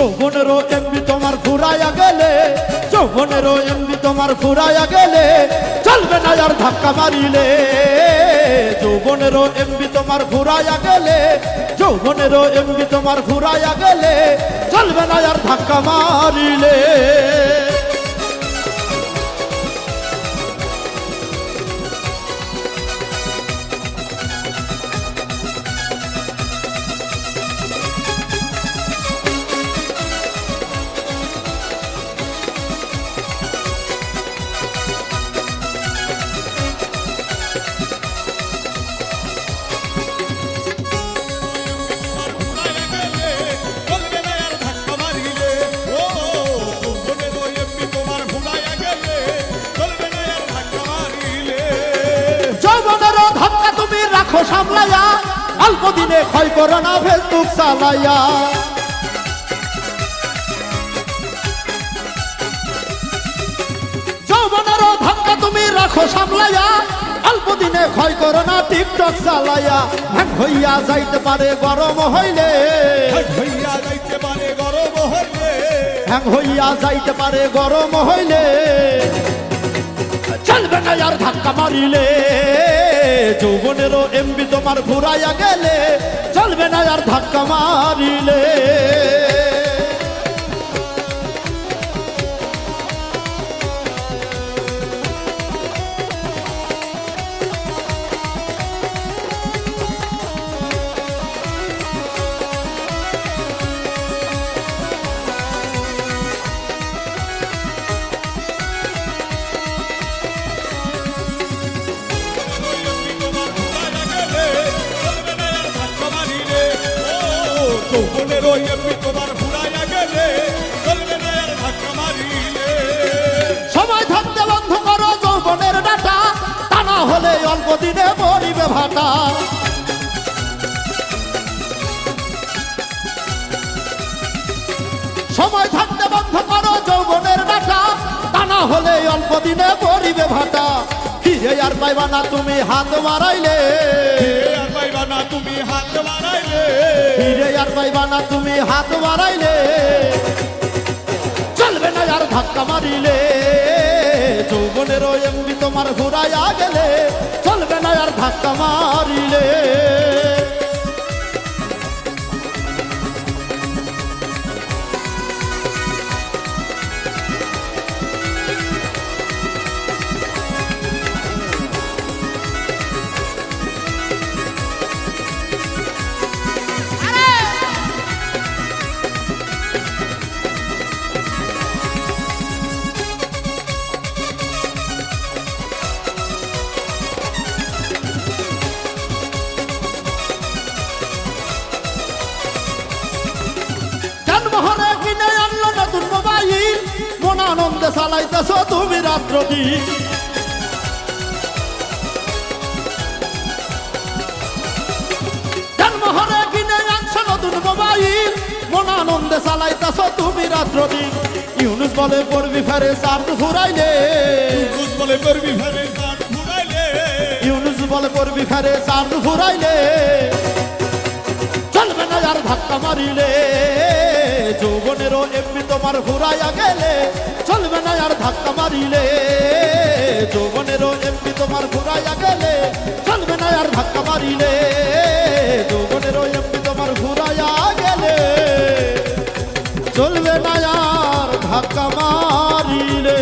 যৌবনেরও এমনি তোমার ফুরাইয়া গেলে যৌবনেরও এমনি তোমার ফুরাইয়া গেলে, চলবে না আর ধাক্কা মারিলে। যৌবনেরও এমবি তোমার ঘুরাইয়া গেলে যৌবনেরও এমবি তোমার ঘুরাইয়া গেলে, চলবে না আর ধাক্কা মারিলে। যৌবনেরও ধাক্কা তুমি রাখো সামলাইয়া অল্প দিনে ক্ষয় করো না ফেসবুক চালাইয়া। যৌবনেরও ধাক্কা তুমি রাখো সামলাইয়া অল্প দিনে ক্ষয় করো না টিকটক চালাইয়া। হইয়া যাইতে পারে গরম হইলে। হইয়া যাইতে পারে গরম হইলে। হ্যাং হইয়া যাইতে পারে গরম হইলে। চলবে না আর ধাক্কা মারিলে। যৌবনেরও এমবি তোমার ঘুরাইয়া গেলে চলবে না আর ধাক্কা মারিলে। ওই এমনি তোমার ভুলাইয়া গেলে চলবে না আর ধাক্কা মারিলে। সময় থাকতে বন্ধ করো যৌবনের ডাটা। তা না হলে অল্প দিনে মরিবে ভাটা। সময় থাকতে বন্ধ করো যৌবনের ডাটা। তা না হলে অল্প দিনে মরিবে ভাটা। ফিরে আর পাইবা না তুমি হাত মারাইলে পাইবা তুমি হাত বাড়াইলে। ফিরে আর পাইবা না তুমি হাত বাড়াইলে। চলবে না আর ধাক্কা মারিলে। যৌবনের এমনি তোমার ঘুরাইয়া গেলে, চলবে না আর ধাক্কা মারিলে। চালাইতেছ তুমি রাত্র দিন জন্মহরে কিনে আনছো নতুন মোবাইল মন আনন্দে চালাইতেছ তুমি রাত্র দিন ইউনুস বলে পড়বি ফেরে বলে ফেরে গান ঘুরাইলে। ইউনুস বলে পড়বি ফেরে চার ফুরাইলে চলবে না আর ধাক্কা মারিলে। যৌবনেরও এমনি তোমার ঘুরাইয়া গেলে। আর ধাক্কা মারিলে, যৌবনেরও এমনি তোমার ঘুরাইয়া গেলে, চলবে না আর ধাক্কা মারিলে, যৌবনেরও এমনি তোমার ঘুরাইয়া গেলে, চলবে না আর ধাক্কা মারিলে।